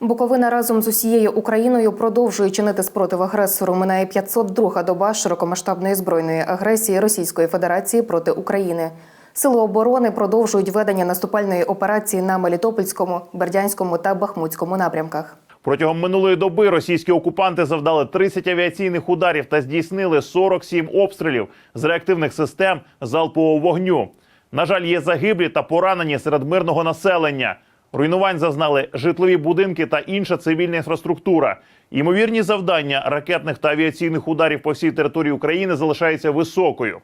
Буковина разом з усією Україною продовжує чинити спротив агресору. Минає 502-га доба широкомасштабної збройної агресії Російської Федерації проти України. Сили оборони продовжують ведення наступальної операції на Мелітопольському, Бердянському та Бахмутському напрямках. Протягом минулої доби російські окупанти завдали 30 авіаційних ударів та здійснили 47 обстрілів з реактивних систем залпового вогню. На жаль, є загиблі та поранені серед мирного населення. Руйнувань зазнали житлові будинки та інша цивільна інфраструктура. Ймовірні завдання ракетних та авіаційних ударів по всій території України залишаються високою.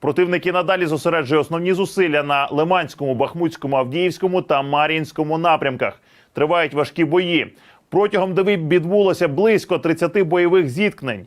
Противники надалі зосереджує основні зусилля на Лиманському, Бахмутському, Авдіївському та Мар'їнському напрямках. Тривають важкі бої. Протягом доби відбулося близько 30 бойових зіткнень.